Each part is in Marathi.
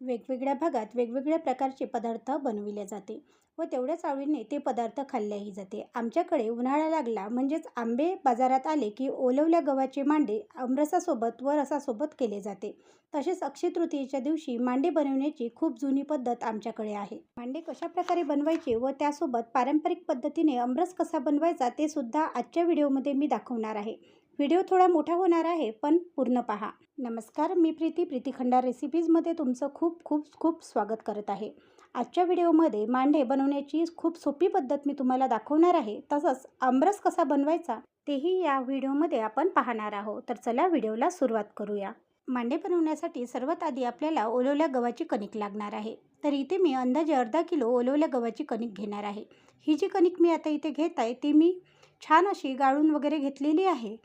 वेगवेगळ्या भागात वेगवेगळ्या प्रकारचे पदार्थ बनविले जाते व तेवढ्याच आवडीने ते पदार्थ खाल्लेही जाते. आमच्याकडे उन्हाळा लागला म्हणजेच आंबे बाजारात आले की ओलवल्या गव्हाचे मांडे आमरसासोबत व रसासोबत केले जाते. तसेच अक्षय तृतीयेच्या दिवशी मांडे बनवण्याची खूप जुनी पद्धत आमच्याकडे आहे. मांडे कशा प्रकारे बनवायचे व त्यासोबत पारंपरिक पद्धतीने आमरस कसा बनवायचा ते सुद्धा आजच्या व्हिडिओमध्ये मी दाखवणार आहे. व्हिडिओ थोडा मोठा होणार आहे पण पूर्ण पहा. नमस्कार मी प्रीती. प्रीती खंडार रेसिपीजमध्ये तुमचं खूप खूप खूप स्वागत करत आहे. आजच्या व्हिडिओमध्ये मांडे बनवण्याची खूप सोपी पद्धत मी तुम्हाला दाखवणार आहे. तसंच आमरस कसा बनवायचा तेही या व्हिडिओमध्ये आपण पाहणार आहोत. तर चला व्हिडिओला सुरुवात करूया. मांडे बनवण्यासाठी सर्वात आधी आपल्याला ओलवल्या गव्हाची कणिक लागणार आहे. तर इथे मी अंदाजे अर्धा किलो ओलवल्या गव्हाची कणिक घेणार आहे. ही जी कणिक मी आता इथे घेत आहे ती मी छान अशी गाळून वगैरे घेतलेली आहे.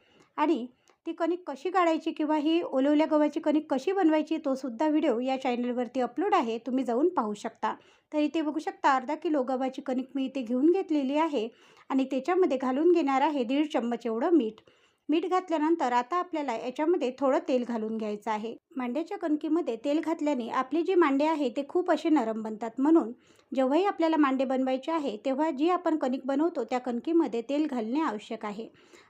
आणि ती कणिक कशी काढायची किंवा ही ओलवल्या गव्हाची कणिक कशी बनवायची तो सुद्धा व्हिडिओ या चॅनलवरती अपलोड आहे तुम्ही जाऊन पाहू शकता. तर इथे बघू शकता अर्धा किलो गव्हाची कणिक मी इथे घेऊन घेतलेली आहे आणि त्याच्यामध्ये घालून घेणार आहे दीड चम्मच एवढं मीठ. मीठ घातल्यानंतर आता आपल्याला याच्यामध्ये थोडं तेल घालून घ्यायचं आहे. मांड्याच्या कणकीमध्ये तेल घातल्याने आपले जे मांडे आहे ते खूप असे नरम बनतात. म्हणून जेव्हाही आपल्याला मांडे बनवायचे आहे तेव्हा जी आपण कणिक बनवतो त्या कणकीमध्ये तेल घालणे आवश्यक आहे.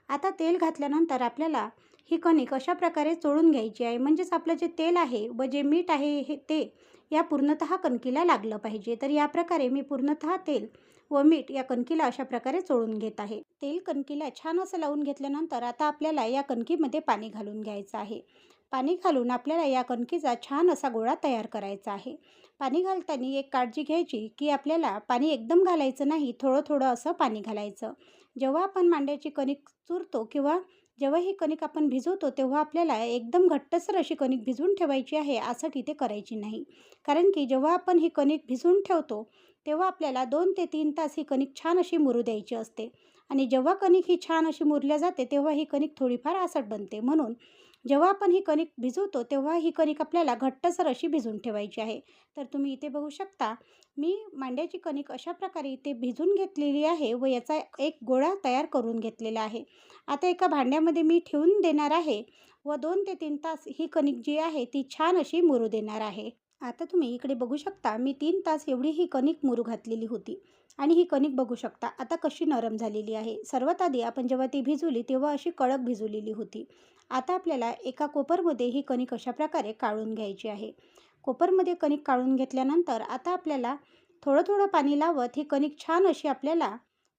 आता तेल घातल्यानंतर आपल्याला ही कणिक अशा प्रकारे चोळून घ्यायची आहे. म्हणजेच आपलं जे तेल आहे व जे मीठ आहे हे ते या पूर्णतः कणकीला लागलं पाहिजे. तर या प्रकारे मी पूर्णतः तेल व मीठ या कणकीला अशा प्रकारे चोळून घेत आहे. तेल कणकीला छान असं लावून घेतल्यानंतर आता आपल्याला या कणकीमध्ये पाणी घालून घ्यायचं आहे. पाणी घालून आपल्याला या कणकीचा छान असा गोळा तयार करायचा आहे. पाणी घालताना एक काळजी घ्यायची की आपल्याला पाणी एकदम घालायचं नाही थोडं थोडं असं पाणी घालायचं. जेव्हा आपण मांड्याची कणिक चुरतो किंवा जेव्हा ही कणिक आपण भिजवतो तेव्हा आपल्याला एकदम घट्टसर अशी कणिक भिजवून ठेवायची आहे असं तिथे करायची नाही. कारण की जेव्हा आपण ही कणिक भिजवून ठेवतो तेव्हा आपल्याला दोन ते तीन तास ही कणिक छान अशी मुरू द्यायची असते. आणि जेव्हा कणिक ही छान अशी मुरल्या जाते तेव्हा ही कणिक थोडीफार आसट बनते. म्हणून जेव्हा आपण ही कणिक भिजवतो तेव्हा ही कणिक आपल्याला घट्टसर अशी भिजवून ठेवायची आहे. तर तुम्ही इथे बघू शकता मी मांड्याची कणिक अशा प्रकारे इथे भिजून घेतलेली आहे व याचा एक गोळा तयार करून घेतलेला आहे. आता एका भांड्यामध्ये मी ठेवून देणार आहे व दोन ते तीन तास ही कणिक जी आहे ती छान अशी मुरू देणार आहे. आता तुम्ही इकडे बघू शकता मी तीन तास एवढी ही कणिक मुरू घातलेली होती. आणि ही कणिक बघू शकता आता कशी नरम झालेली आहे. सर्वात आधी आपण जेव्हा ती भिजवली तेव्हा अशी कडक भिजवलेली होती. आता आपल्याला एका कोपरमध्ये ही कणिक अशा प्रकारे काढून घ्यायची आहे. कोपरमध्ये कणिक काढून घेतल्यानंतर आता आपल्याला थोडं थोडं पाणी लावत ही कणिक छान अशी आपल्याला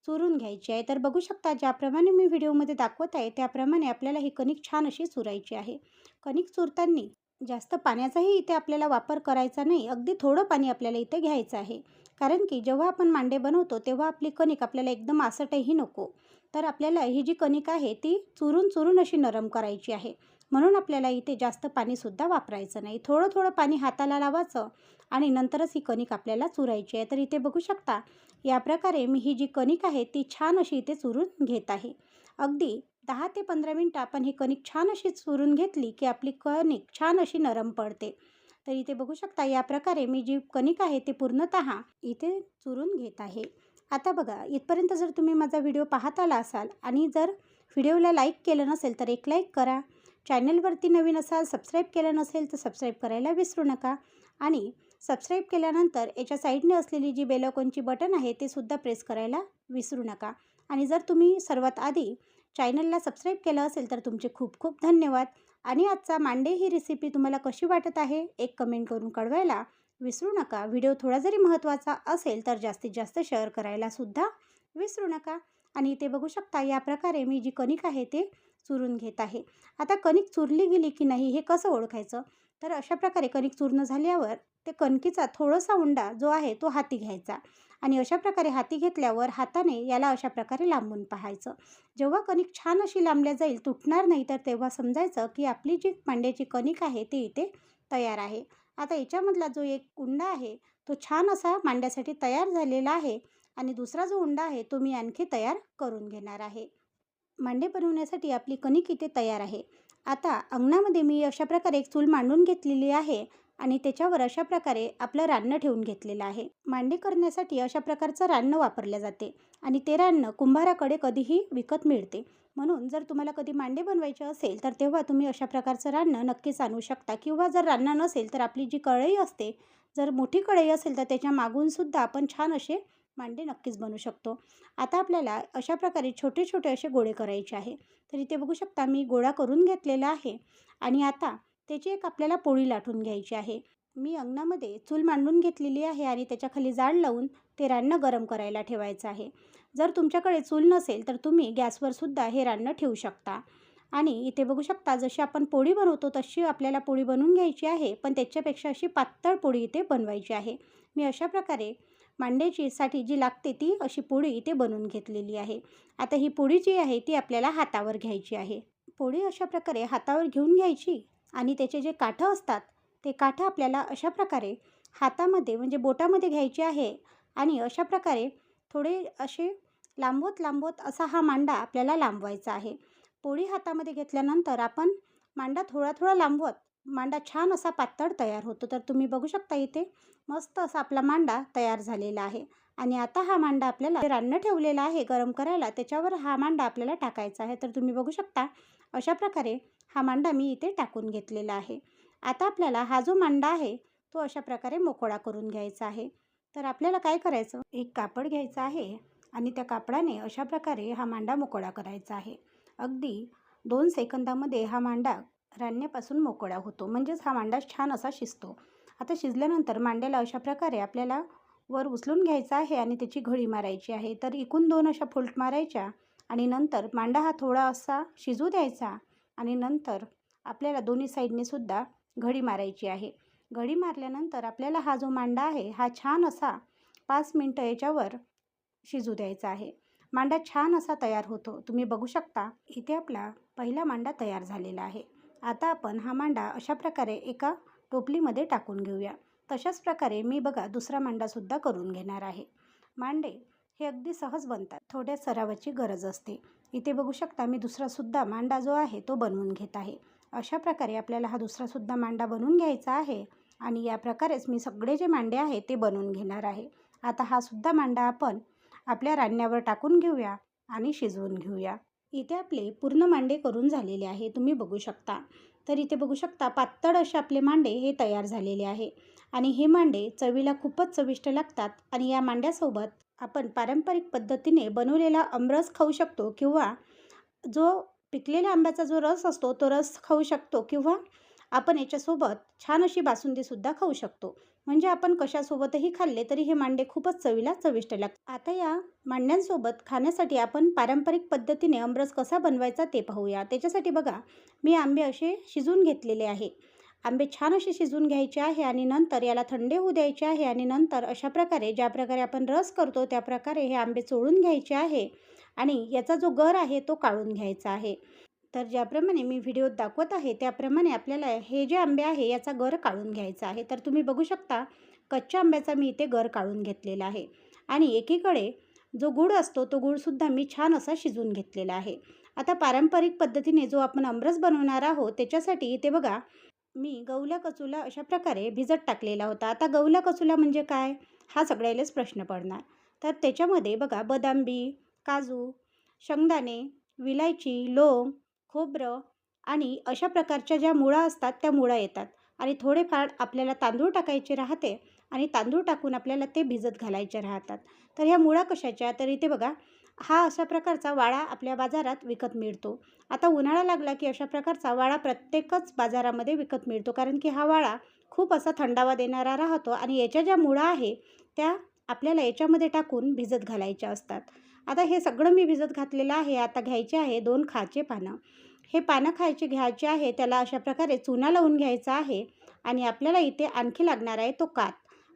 चुरून घ्यायची आहे. तर बघू शकता ज्याप्रमाणे मी व्हिडिओमध्ये दाखवत आहे त्याप्रमाणे आपल्याला ही कणिक छान अशी चुरायची आहे. कणिक चुरताना जास्त पाण्याचाही इथे आपल्याला वापर करायचा नाही अगदी थोडं पाणी आपल्याला इथे घ्यायचं आहे. कारण की जेव्हा आपण मांडे बनवतो तेव्हा आपली कणिक आपल्याला एकदम आसटही नको. तर आपल्याला ही जी कणिक आहे ती चुरून चुरून अशी नरम करायची आहे. म्हणून आपल्याला इथे जास्त पाणीसुद्धा वापरायचं नाही. थोडं थोडं पाणी हाताला लावायचं आणि नंतरच ही कणिक आपल्याला चुरायची आहे. तर इथे बघू शकता या प्रकारे मी ही जी कणिक आहे ती छान अशी इथे चुरून घेत आहे. अगदी दहा ते पंधरा मिनटं आपण ही कणिक छान अशी चुरून घेतली की आपली कणिक छान अशी नरम पडते. तर इथे बघू शकता या प्रकारे मी जी कणिक आहे ती पूर्णतः इथे चुरून घेत आहे. आता बघा इथपर्यंत जर तुम्ही माझा व्हिडिओ पाहत आला असाल आणि जर व्हिडिओला लाईक केलं नसेल तर एक लाईक करा. चॅनलवरती नवीन असाल सबस्क्राईब केलं नसेल तर सबस्क्राईब करायला विसरू नका. आणि सबस्क्राईब केल्यानंतर याच्या साईडने असलेली जी बेलॉकॉनची बटन आहे ते सुद्धा प्रेस करायला विसरू नका. आणि जर तुम्ही सर्वात आधी चॅनलला सबस्क्राईब केलं असेल तर तुमचे खूप खूप धन्यवाद. आणि आजचा मांडे ही रेसिपी तुम्हाला कशी वाटत आहे एक कमेंट करून कळवायला विसरू नका. व्हिडिओ थोडा जरी महत्त्वाचा असेल तर जास्तीत जास्त शेअर करायला सुद्धा विसरू नका. आणि इथे बघू शकता या प्रकारे मी जी कणिक आहे ते चुरून घेत आहे. आता कणिक चुरली गेली की नाही हे कसं ओळखायचं? तर अशा प्रकारे कणिक चूर्ण झाल्यावर ते कणकीचा थोडासा उंडा जो आहे तो हाती घ्यायचा. आणि अशा प्रकारे हाती घेतल्यावर हाताने याला अशा प्रकारे लांबून पाहायचं. जेव्हा कणिक छान अशी लांबल्या जाईल तुटणार नाही तर तेव्हा समजायचं की आपली जी मांड्याची कणिक आहे ती इथे तयार आहे. आता याच्यामधला जो एक उंडा आहे तो छान असा मांड्यासाठी तयार झालेला आहे आणि दुसरा जो उंडा आहे तो मी आणखी तयार करून घेणार आहे. मांडे बनवण्यासाठी आपली कणिक इथे तयार आहे. आता अंगणामध्ये मी अशा प्रकारे एक चूल मांडून घेतलेली आहे. आणि त्याच्यावर अशा प्रकारे आपलं रान्न ठेवून घेतलेलं आहे. मांडे करण्यासाठी अशा प्रकारचं रान्न वापरलं जाते आणि ते रान्न कुंभाराकडे कधीही विकत मिळते. म्हणून जर तुम्हाला कधी मांडे बनवायचे असेल तर तेव्हा तुम्ही अशा प्रकारचं रान्न नक्कीच आणू शकता. किंवा जर रान्न नसेल तर आपली जी कढई असते जर मोठी कढई असेल तर त्याच्या मागूनसुद्धा आपण छान असे मांडे नक्कीच बनवू शकतो. आता आपल्याला अशा प्रकारे छोटे छोटे असे गोळे करायचे आहे. तर इथे बघू शकता मी गोळा करून घेतलेला आहे. आणि आता त्याची एक आपल्याला पोळी लाटून घ्यायची आहे. मी अंगणामध्ये चूल मांडून घेतलेली आहे आणि त्याच्याखाली जाड लावून ते रान्न गरम करायला ठेवायचं आहे. जर तुमच्याकडे चूल नसेल तर तुम्ही गॅसवर सुद्धा हे रान्न ठेवू शकता. आणि इथे बघू शकता जशी आपण पोळी बनवतो तशी आपल्याला पोळी बनवून घ्यायची आहे पण त्याच्यापेक्षा अशी पातळ पोळी इथे बनवायची आहे. मी अशा प्रकारे मांड्याची साठी जी लागते ती अशी पोळी इथे बनवून घेतलेली आहे. आता ही पोळी जी आहे ती आपल्याला हातावर घ्यायची आहे. पोळी अशा प्रकारे हातावर घेऊन घ्यायची आणि त्याचे जे काठं असतात ते काठं आपल्याला अशा प्रकारे हातामध्ये म्हणजे बोटामध्ये घ्यायचे आहे आणि अशा प्रकारे थोडे असे लांबवत लांबवत असा हा मांडा आपल्याला लांबवायचा आहे. पोळी हातामध्ये घेतल्यानंतर आपण मांडा थोडा थोडा लांबवत मांडा छान असा पातळ तयार होतो. तर तुम्ही बघू शकता इथे मस्त असा आपला मांडा तयार झालेला आहे. आणि आता हा मांडा आपल्याला रान्न ठेवलेला आहे गरम करायला त्याच्यावर हा मांडा आपल्याला टाकायचा आहे. तर तुम्ही बघू शकता अशा प्रकारे हा मांडा मी इथे टाकून घेतलेला आहे. आता आपल्याला हा जो मांडा आहे तो अशा प्रकारे मोकळा करून घ्यायचा आहे. तर आपल्याला काय करायचं? एक कापड घ्यायचं आहे आणि त्या कापडाने अशा प्रकारे हा मांडा मोकळा करायचा आहे. अगदी दोन सेकंदामध्ये हा मांडा रान्यापासून मोकळा होतो. म्हणजेच हा मांडा छान असा शिजतो. आता शिजल्यानंतर मांड्याला अशा प्रकारे आपल्याला वर उचलून घ्यायचा आहे आणि त्याची घडी मारायची आहे. तर इकून दोन अशा फुलट मारायच्या आणि नंतर मांडा हा थोडा असा शिजू द्यायचा आणि नंतर आपल्याला दोन्ही साईडने सुद्धा घडी मारायची आहे. घडी मारल्यानंतर आपल्याला हा जो मांडा आहे हा छान असा पाच मिनटं याच्यावर शिजू द्यायचा आहे. मांडा छान असा तयार होतो. तुम्ही बघू शकता इथे आपला पहिला मांडा तयार झालेला आहे. आता आपण हा मांडा अशा प्रकारे एका टोपलीमध्ये टाकून घेऊया. तशाच प्रकारे मी बघा दुसरा मांडासुद्धा करून घेणार आहे. मांडे हे अगदी सहज बनतात. थोड्या सरावाची गरज असते. इथे बघू शकता मी दुसरासुद्धा मांडा जो आहे तो बनवून घेत आहे. अशा प्रकारे आपल्याला हा दुसरासुद्धा मांडा बनवून घ्यायचा आहे आणि या प्रकारेच मी सगळे जे मांडे आहे ते बनवून घेणार आहे. आता हा सुद्धा मांडा आपण आपल्या रान्यावर टाकून घेऊया आणि शिजवून घेऊया. इथे आपले पूर्ण मांडे करून झालेले आहे तुम्ही बघू शकता. तर इथे बघू शकता पातळ असे आपले मांडे हे तयार झालेले आहे. आणि हे मांडे चवीला खूपच चविष्ट लागतात आणि या मांड्यासोबत आपण पारंपरिक पद्धतीने बनवलेला आमरस खाऊ शकतो किंवा जो पिकलेल्या आंब्याचा जो रस असतो तो रस खाऊ शकतो किंवा आपण याच्यासोबत छान अशी बासुंदीसुद्धा खाऊ शकतो. म्हणजे आपण कशासोबतही खाल्ले तरी हे मांडे खूपच चवीला चविष्ट लागतात. आता या मांड्यांसोबत खाण्यासाठी आपण पारंपरिक पद्धतीने आमरस कसा बनवायचा ते पाहूया. त्याच्यासाठी बघा मी आंबे असे शिजवून घेतलेले आहे. आंबे छान असे शिजून घ्यायचे आहे आणि नंतर याला थंडे होऊ द्यायचे आहे आणि नंतर अशा प्रकारे ज्या प्रकारे आपण रस करतो त्या प्रकारे हे आंबे चोळून घ्यायचे आहे आणि याचा जो गर आहे तो काढून घ्यायचा आहे. तर ज्याप्रमाणे मी व्हिडिओत दाखवत आहे त्याप्रमाणे आपल्याला हे जे आंबे आहे याचा गर काढून घ्यायचा आहे. तर तुम्ही बघू शकता कच्च्या आंब्याचा मी इथे गर काढून घेतलेला आहे. आणि एकीकडे जो गूळ असतो तो गूळसुद्धा मी छान असा शिजून घेतलेला आहे. आता पारंपरिक पद्धतीने जो आपण आमरस बनवणार आहोत त्याच्यासाठी इथे बघा मी गवला कचुला अशा प्रकारे भिजत टाकलेला होता. आता गवला कचुला म्हणजे काय? हा सगळ्यालाच प्रश्न पडणार. तर त्याच्यामध्ये बघा बदामबी काजू शेंगदाणे विलायची लोंग खोबरं आणि अशा प्रकारच्या ज्या मुळा असतात त्या मुळा येतात. आणि थोडेफार आपल्याला तांदूळ टाकायचे राहते आणि तांदूळ टाकून आपल्याला ते भिजत घालायचे राहतात. तर ह्या मुळा कशाच्या? तर इथे बघा हा अशा प्रकारचा वाळा आपल्या बाजारात विकत मिळतो. आता उन्हाळा लागला की अशा प्रकारचा वाळा प्रत्येकच बाजारामध्ये विकत मिळतो. कारण की हा वाळा खूप असा थंडावा देणारा राहतो आणि याच्या ज्या मुळा आहे त्या आपल्याला याच्यामध्ये टाकून भिजत घालायच्या असतात. आता हे सगळं मी भिजत घातलेलं आहे. आता घ्यायचे आहे दोन खाचे पानं. हे पानं खायचे घ्यायचे आहे. त्याला अशा प्रकारे चुना लावून घ्यायचा आहे आणि आपल्याला इथे आणखी लागणार आहे तो कात.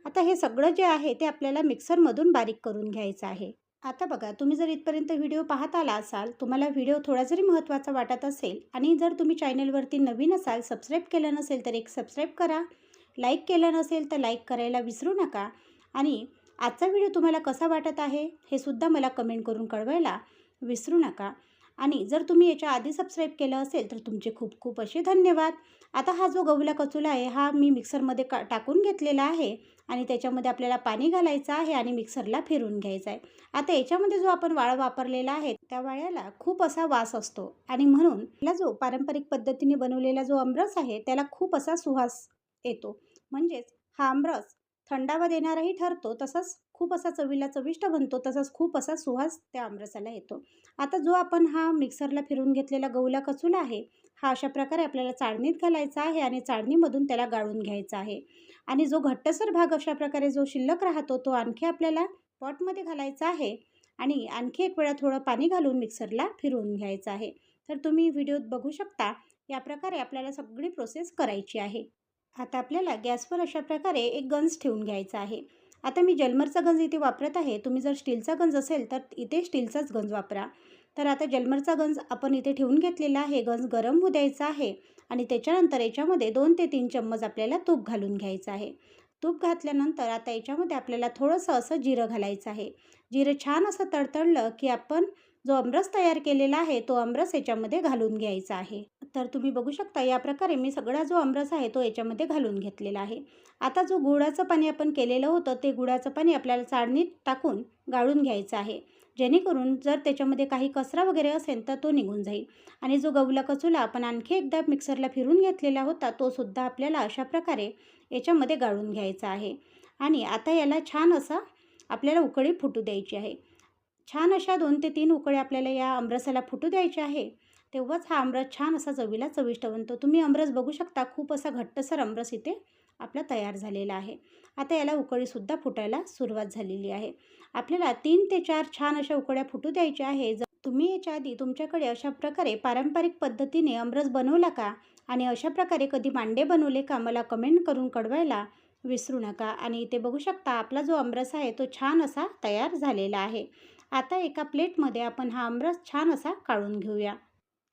आता हे सगळं जे आहे ते आपल्याला मिक्सरमधून बारीक करून घ्यायचं आहे. आता बघा तुम्ही जर इथपर्यंत व्हिडिओ पाहत आला असाल तुम्हाला व्हिडिओ थोडा जरी महत्त्वाचा वाटत असेल आणि जर तुम्ही चॅनलवरती नवीन असाल सबस्क्राईब केलं नसेल तर एक सबस्क्राईब करा. लाईक केलं नसेल तर लाईक करायला विसरू नका. आणि आजचा व्हिडिओ तुम्हाला कसा वाटत आहे हे सुद्धा मला कमेंट करून कळवायला विसरू नका. आणि जर तुम्ही याच्या आधी सबस्क्राईब केलं असेल तर तुमचे खूप खूप असे धन्यवाद. आता हा जो गवला कचुला आहे हा मी मिक्सरमध्ये का टाकून घेतलेला आहे. आणि त्याच्यामध्ये आपल्याला पाणी घालायचं आहे आणि मिक्सरला फिरून घ्यायचं आहे. आता याच्यामध्ये जो आपण वाळ वापरलेला आहे त्या वाळ्याला खूप असा वास असतो. आणि म्हणून आपला जो पारंपरिक पद्धतीने बनवलेला जो आमरस आहे त्याला खूप असा सुवास येतो. म्हणजेच हा आमरस थंडावा देणाराही ठरतो तसंच खूप असा चवीला चविष्ट बनतो तसंच खूप असा सुवास त्या आमरसाला येतो. आता जो आपण हा मिक्सरला फिरून घेतलेला गहूला कचुला आहे हा अशा प्रकारे आपल्याला चाळणीत घालायचा आहे आणि चाळणीमधून त्याला गाळून घ्यायचा आहे. आणि जो घट्टसर भाग अशा प्रकारे जो शिल्लक राहतो तो आणखी आपल्याला पॉटमध्ये घालायचा आहे आणि आणखी एक वेळा थोडं पाणी घालून मिक्सरला फिरवून घ्यायचं आहे. तर तुम्ही व्हिडिओत बघू शकता या प्रकारे आपल्याला सगळी प्रोसेस करायची आहे. आता आपल्याला गॅसवर अशा प्रकारे एक गंज ठेवून घ्यायचा आहे. आता मी जलमरचा गंज इथे वापरत आहे. तुम्ही जर स्टीलचा गंज असेल तर इथे स्टीलचाच गंज वापरा. तर आता जलमरचा गंज आपण इथे ठेवून घेतलेला आहे. गंज गरम होऊ द्यायचा आहे आणि त्याच्यानंतर याच्यामध्ये दोन ते तीन चम्मच आपल्याला तूप घालून घ्यायचं आहे. तूप घातल्यानंतर आता याच्यामध्ये आपल्याला थोडंसं असं जिरं घालायचं आहे. जिरं छान असं तडतडलं की आपण जो आमरस तयार केलेला आहे तो आमरस याच्यामध्ये घालून घ्यायचा आहे. तर तुम्ही बघू शकता या प्रकारे मी सगळा जो आमरस आहे तो याच्यामध्ये घालून घेतलेला आहे. आता जो गुळाचं पाणी आपण केलेलं होतं ते गुळाचं पाणी आपल्याला चाळणीत टाकून गाळून घ्यायचं आहे. जेणेकरून जर त्याच्यामध्ये काही कचरा वगैरे असेल तर तो निघून जाईल. आणि जो गवला कचुला आपण आणखी एकदा मिक्सरला फिरून घेतलेला होता तो सुद्धा आपल्याला अशा प्रकारे याच्यामध्ये गाळून घ्यायचा आहे. आणि आता याला छान असा आपल्याला उकळी फुटू द्यायची आहे. छान अशा दोन ते तीन उकळे आपल्याला या आमरसाला फुटू द्यायचे आहे. तेव्हाच हा आमरस छान असा चवीला चविष्ट बनतो. तुम्ही आमरस बघू शकता. खूप असा घट्टसर आमरस इथे आपला तयार झालेला आहे. आता याला उकळीसुद्धा फुटायला सुरुवात झालेली आहे. आपल्याला तीन ते चार छान अशा उकळ्या फुटू द्यायच्या आहे जर तुम्ही याच्या आधी तुमच्याकडे अशा प्रकारे पारंपरिक पद्धतीने अमरस बनवला का? आणि अशा प्रकारे कधी मांडे बनवले का? मला कमेंट करून कळवायला विसरू नका. आणि इथे बघू शकता आपला जो आमरस आहे तो छान असा तयार झालेला आहे. आता एका प्लेटमध्ये आपण हा आमरस छान असा काढून घेऊया.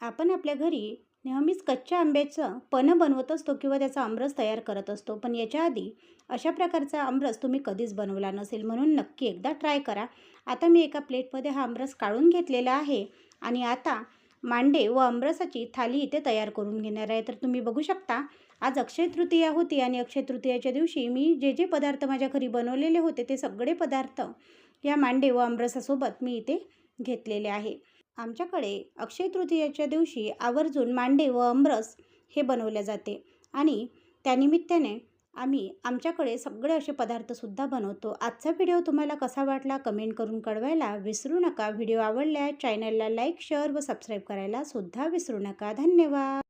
आपण आपल्या घरी नेहमीच कच्च्या आंब्याचं पनं बनवत असतो किंवा त्याचा आमरस तयार करत असतो. पण याच्या आधी अशा प्रकारचा आमरस तुम्ही कधीच बनवला नसेल म्हणून नक्की एकदा ट्राय करा. आता मी एका प्लेटमध्ये हा आमरस काढून घेतलेला आहे आणि आता मांडे व आमरसाची थाली इथे तयार करून घेणार आहे. तर तुम्ही बघू शकता आज अक्षय तृतीया होती आणि अक्षय तृतीयाच्या दिवशी मी जे जे पदार्थ माझ्या घरी बनवलेले होते ते सगळे पदार्थ या मांडे व आमरसासोबत मी इथे घेतलेले आहे. आमच्याकडे अक्षय तृतीयाच्या दिवशी आवर्जून मांडे व अमरस हे बनवले जाते आणि त्यानिमित्ताने आम्ही आमच्याकडे सगळे असे पदार्थसुद्धा बनवतो. आजचा व्हिडिओ तुम्हाला कसा वाटला कमेंट करून कळवायला विसरू नका. व्हिडिओ आवडल्यास चॅनलला लाईक शेअर व सबस्क्राईब करायला सुद्धा विसरू नका. धन्यवाद!